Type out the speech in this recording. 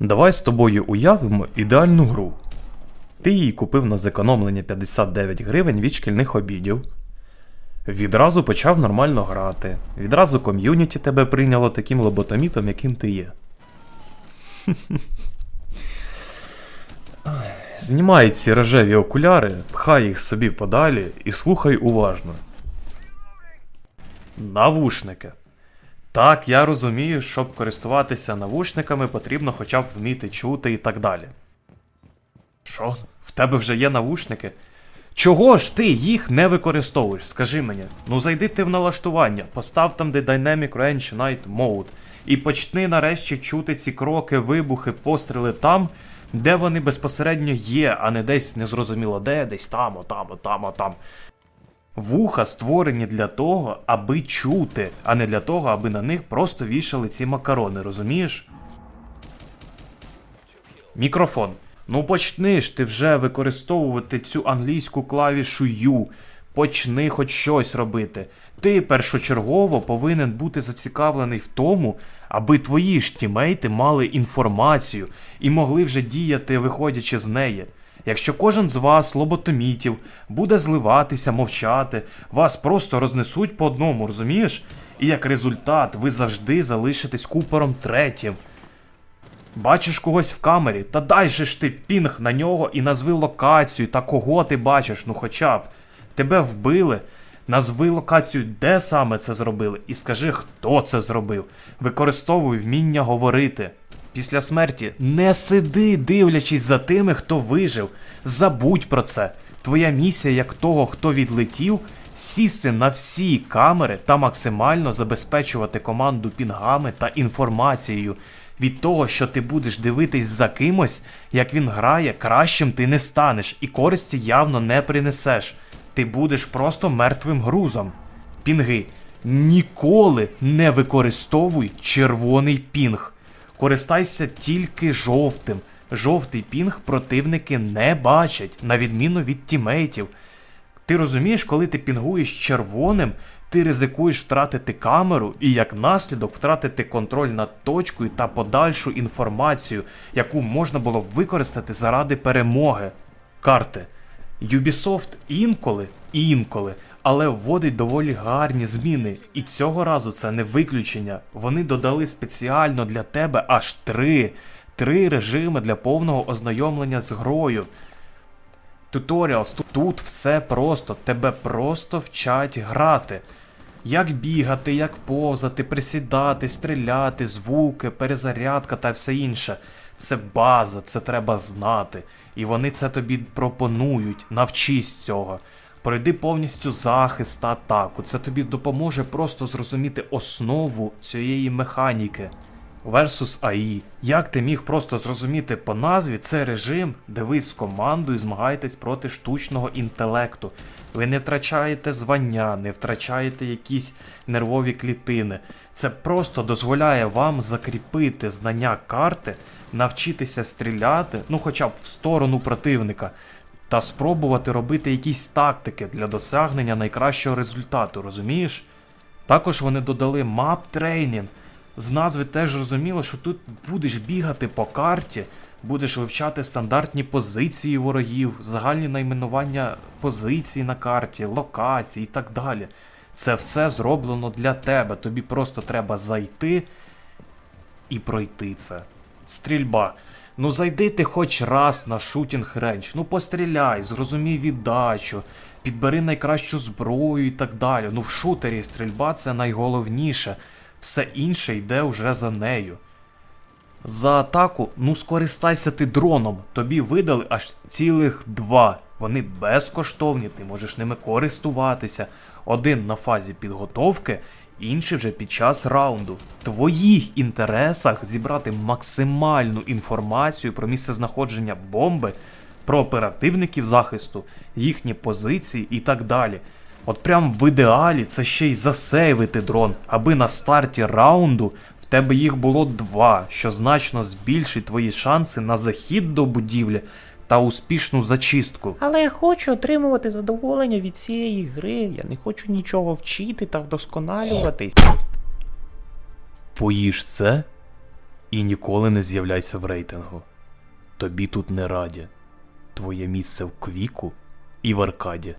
Давай з тобою уявимо ідеальну гру. Ти її купив на зекономлення 59 гривень від шкільних обідів. Відразу почав нормально грати. Відразу ком'юніті тебе прийняло таким лоботомітом, яким ти є. Знімай ці рожеві окуляри, пхай їх собі подалі і слухай уважно. Навушники. Так, я розумію, щоб користуватися навушниками, потрібно хоча б вміти чути і так далі. Що? В тебе вже є навушники? Чого ж ти їх не використовуєш? Скажи мені. Ну зайди ти в налаштування, постав там, де Dynamic Range Night Mode, і почни нарешті чути ці кроки, вибухи, постріли там, де вони безпосередньо є, а не десь незрозуміло де, десь там, отам, отам, отам. Вуха створені для того, аби чути, а не для того, аби на них просто вішали ці макарони, розумієш? Мікрофон. Ну почни ж ти вже використовувати цю англійську клавішу U. Почни хоч щось робити. Ти першочергово повинен бути зацікавлений в тому, аби твої ж тімейти мали інформацію і могли вже діяти, виходячи з неї. Якщо кожен з вас, лоботомітів, буде зливатися, мовчати, вас просто рознесуть по одному, розумієш? І як результат, ви завжди залишитесь купором третім. Бачиш когось в камері, та дай же ж ти пінг на нього і назви локацію та кого ти бачиш, ну хоча б. Тебе вбили. Назви локацію, де саме це зробили, і скажи, хто це зробив. Використовуй вміння говорити. Після смерті не сиди, дивлячись за тими, хто вижив. Забудь про це. Твоя місія, як того, хто відлетів, сісти на всі камери та максимально забезпечувати команду пінгами та інформацією. Від того, що ти будеш дивитись за кимось, як він грає, кращим ти не станеш і користі явно не принесеш. Ти будеш просто мертвим грузом. Пінги. Ніколи не використовуй червоний пінг. Користайся тільки жовтим. Жовтий пінг противники не бачать, на відміну від тімейтів. Ти розумієш, коли ти пінгуєш червоним, ти ризикуєш втратити камеру і як наслідок втратити контроль над точкою та подальшу інформацію, яку можна було б використати заради перемоги. Карти. Ubisoft інколи, інколи, але вводить доволі гарні зміни, і цього разу це не виключення. Вони додали спеціально для тебе аж три, три режими для повного ознайомлення з грою. Туторіалс, тут, тут все просто, тебе просто вчать грати. Як бігати, як повзати, присідати, стріляти, звуки, перезарядка та все інше. Це база, це треба знати. І вони це тобі пропонують. Навчись цього. Пройди повністю захист та атаку. Це тобі допоможе просто зрозуміти основу цієї механіки. Versus AI. Як ти міг просто зрозуміти по назві, це режим, де ви з командою змагаєтесь проти штучного інтелекту. Ви не втрачаєте звання, не втрачаєте якісь нервові клітини. Це просто дозволяє вам закріпити знання карти, навчитися стріляти, ну хоча б в сторону противника, та спробувати робити якісь тактики для досягнення найкращого результату, розумієш? Також вони додали мап трейнінг. З назви теж зрозуміло, що тут будеш бігати по карті, будеш вивчати стандартні позиції ворогів, загальні найменування позицій на карті, локацій і так далі. Це все зроблено для тебе. Тобі просто треба зайти і пройти це. Стрільба. Ну зайди ти хоч раз на шутінг рейндж, ну постріляй, зрозумій віддачу, підбери найкращу зброю і так далі. Ну в шутері стрільба це найголовніше, все інше йде вже за нею. За атаку, ну скористайся ти дроном. Тобі видали аж цілих два. Вони безкоштовні, ти можеш ними користуватися. Один на фазі підготовки, інший вже під час раунду. В твоїх інтересах зібрати максимальну інформацію про місце знаходження бомби, про оперативників захисту, їхні позиції і так далі. От прям в ідеалі це ще й засейвити дрон, аби на старті раунду в тебе їх було два, що значно збільшить твої шанси на захід до будівлі та успішну зачистку. Але я хочу отримувати задоволення від цієї гри. Я не хочу нічого вчити та вдосконалюватись. Поїж це, І ніколи не з'являйся в рейтингу. Тобі тут не раді. Твоє місце в квіку і в аркаді.